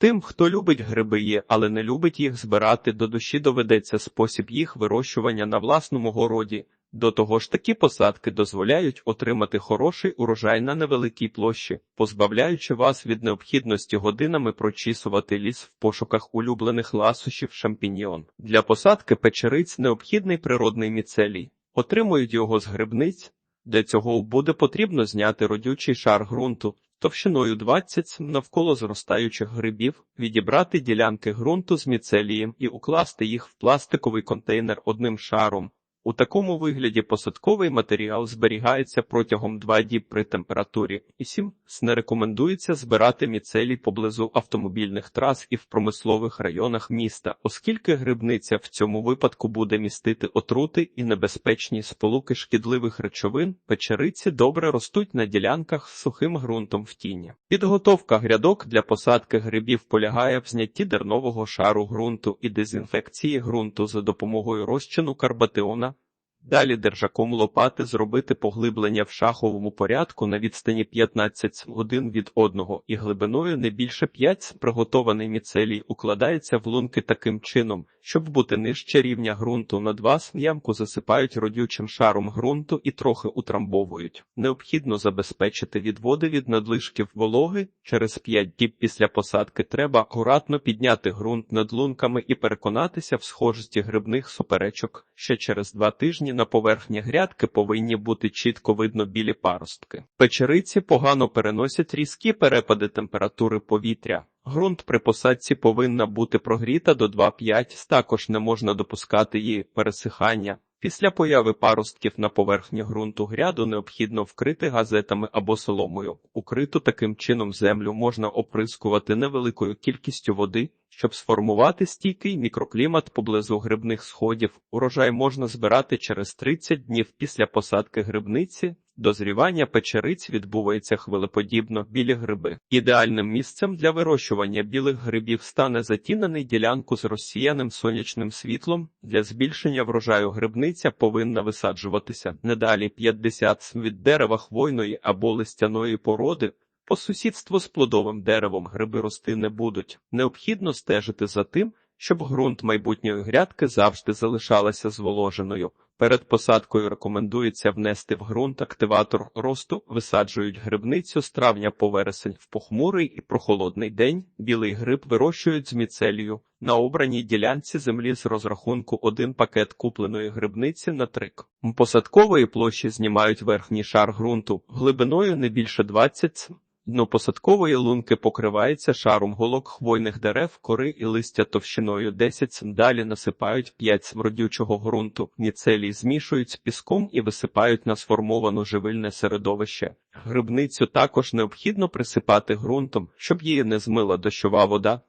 Тим, хто любить гриби але не любить їх збирати, до душі доведеться спосіб їх вирощування на власному городі. До того ж такі посадки дозволяють отримати хороший урожай на невеликій площі, позбавляючи вас від необхідності годинами прочісувати ліс в пошуках улюблених ласощів шампіньйон. Для посадки печериць необхідний природний міцелій. Отримують його з грибниць. Для цього буде потрібно зняти родючий шар ґрунту товщиною 20 см навколо зростаючих грибів, відібрати ділянки ґрунту з міцелієм і укласти їх в пластиковий контейнер одним шаром. У такому вигляді посадковий матеріал зберігається протягом 2 діб при температурі і 7. Не рекомендується збирати міцелій поблизу автомобільних трас і в промислових районах міста, оскільки грибниця в цьому випадку буде містити отрути і небезпечні сполуки шкідливих речовин. Печериці добре ростуть на ділянках з сухим ґрунтом в тіні. Підготовка грядок для посадки грибів полягає в знятті дернового шару ґрунту і дезінфекції ґрунту за допомогою розчину карбатиона. Далі держаком лопати зробити поглиблення в шаховому порядку на відстані 15 годин від одного і глибиною не більше 5 приготований міцелій укладається в лунки таким чином, щоб бути нижче рівня ґрунту на 2 ямку засипають родючим шаром ґрунту і трохи утрамбовують. Необхідно забезпечити відводи від надлишків вологи. Через 5 діб після посадки треба акуратно підняти ґрунт над лунками і переконатися в схожості грибних суперечок. Ще через 2 тижні на поверхні грядки повинні бути чітко видно білі паростки. Печериці погано переносять різкі перепади температури повітря. Ґрунт при посадці повинна бути прогріта до 2,5, також не можна допускати її пересихання. Після появи паростків на поверхні ґрунту гряду необхідно вкрити газетами або соломою. Укриту таким чином землю можна оприскувати невеликою кількістю води, щоб сформувати стійкий мікроклімат поблизу грибних сходів. Урожай можна збирати через 30 днів після посадки грибниці. Дозрівання печериць відбувається хвилеподібно білі гриби. Ідеальним місцем для вирощування білих грибів стане затінений ділянку з розсіяним сонячним світлом. Для збільшення врожаю грибниця повинна висаджуватися не далі 50 см від дерева хвойної або листяної породи. По сусідству з плодовим деревом гриби рости не будуть. Необхідно стежити за тим, щоб ґрунт майбутньої грядки завжди залишалася зволоженою. Перед посадкою рекомендується внести в ґрунт активатор росту, висаджують грибницю з травня по вересень в похмурий і прохолодний день. Білий гриб вирощують з міцелію. На обраній ділянці землі з розрахунку один пакет купленої грибниці на трик. Посадкової площі знімають верхній шар ґрунту глибиною не більше 20 см. Дно посадкової лунки покривається шаром голок хвойних дерев, кори і листя товщиною 10 см. Далі насипають 5 см ґрунту. Міцелій змішують з піском і висипають на сформовано живильне середовище. Грибницю також необхідно присипати ґрунтом, щоб її не змила дощова вода.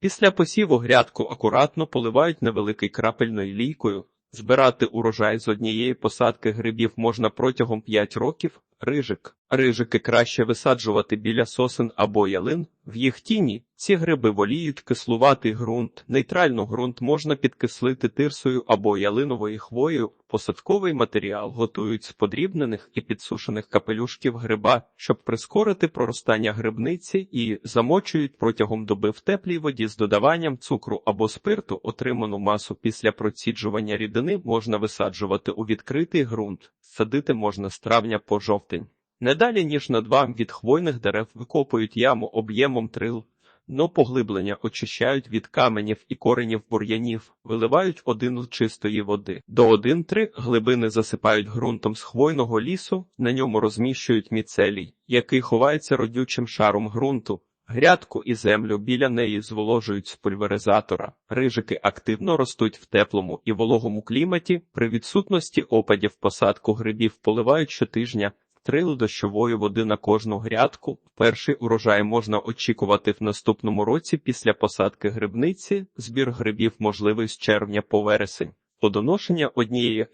Після посіву грядку акуратно поливають невеликою крапельною лійкою. Збирати урожай з однієї посадки грибів можна протягом 5 років. Рижик. Рижики краще висаджувати біля сосен або ялин. В їх тіні ці гриби воліють кислуватий ґрунт. Нейтрально ґрунт можна підкислити тирсою або ялиновою хвоєю. Посадковий матеріал готують з подрібнених і підсушених капелюшків гриба, щоб прискорити проростання грибниці і замочують протягом доби в теплій воді з додаванням цукру або спирту. Отриману масу після проціджування рідини можна висаджувати у відкритий ґрунт. Садити можна з травня по жовтень. Не далі, ніж на два від хвойних дерев викопують яму об'ємом трил, но поглиблення очищають від каменів і коренів бур'янів, виливають один чистої води. До один-три глибини засипають ґрунтом з хвойного лісу, на ньому розміщують міцелій, який ховається родючим шаром ґрунту. Грядку і землю біля неї зволожують з пульверизатора. Рижики активно ростуть в теплому і вологому кліматі. При відсутності опадів посадку грибів поливають щотижня. Трил дощової води на кожну грядку. Перший урожай можна очікувати в наступному році після посадки грибниці. Збір грибів можливий з червня по вересень. Плодоношення однієї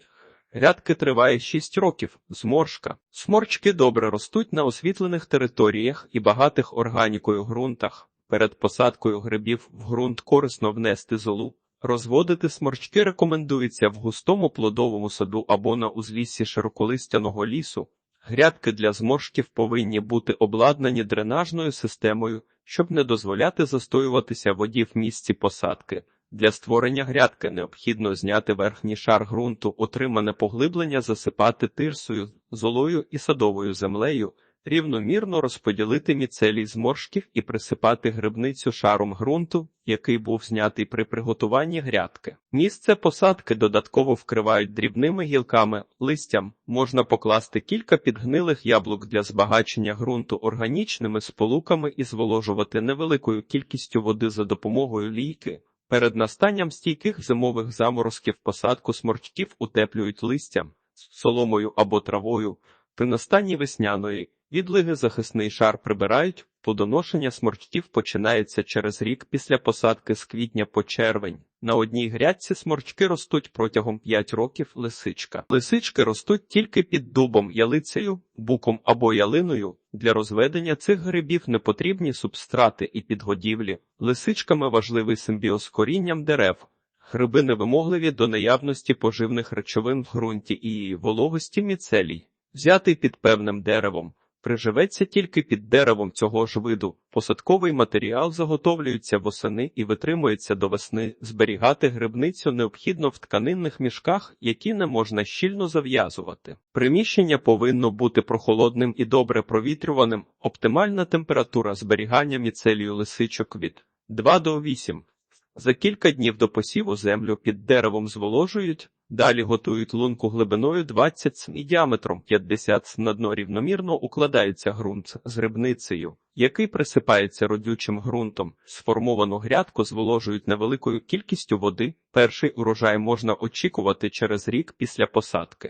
Грядки триває 6 років. Зморшка. Сморчки добре ростуть на освітлених територіях і багатих органікою ґрунтах. Перед посадкою грибів в ґрунт корисно внести золу. Розводити сморчки рекомендується в густому плодовому саду або на узліссі широколистяного лісу. Грядки для зморшків повинні бути обладнані дренажною системою, щоб не дозволяти застоюватися воді в місці посадки. Для створення грядки необхідно зняти верхній шар ґрунту, отримане поглиблення засипати тирсою, золою і садовою землею, рівномірно розподілити міцелій зморшків і присипати грибницю шаром ґрунту, який був знятий при приготуванні грядки. Місце посадки додатково вкривають дрібними гілками, листям, можна покласти кілька підгнилих яблук для збагачення ґрунту органічними сполуками і зволожувати невеликою кількістю води за допомогою лійки. Перед настанням стійких зимових заморозків посадку сморчків утеплюють листям, соломою або травою. При настанні весняної відлиги захисний шар прибирають, плодоношення сморчків починається через рік після посадки з квітня по червень. На одній грядці сморчки ростуть протягом 5 років лисичка. Лисички ростуть тільки під дубом, ялицею, буком або ялиною. Для розведення цих грибів не потрібні субстрати і підгодівлі. Лисичками важливий симбіоз корінням дерев. Гриби невимогливі до наявності поживних речовин в ґрунті і вологості міцелій. Взятий під певним деревом. Приживеться тільки під деревом цього ж виду. Посадковий матеріал заготовлюється восени і витримується до весни. Зберігати грибницю необхідно в тканинних мішках, які не можна щільно зав'язувати. Приміщення повинно бути прохолодним і добре провітрюваним. Оптимальна температура зберігання міцелію лисичок від 2 до 8. За кілька днів до посіву землю під деревом зволожують, далі готують лунку глибиною 20 см і діаметром 50 см. На дно рівномірно укладається ґрунт з грибницею, який присипається родючим ґрунтом. Сформовану грядку зволожують невеликою кількістю води. Перший урожай можна очікувати через рік після посадки.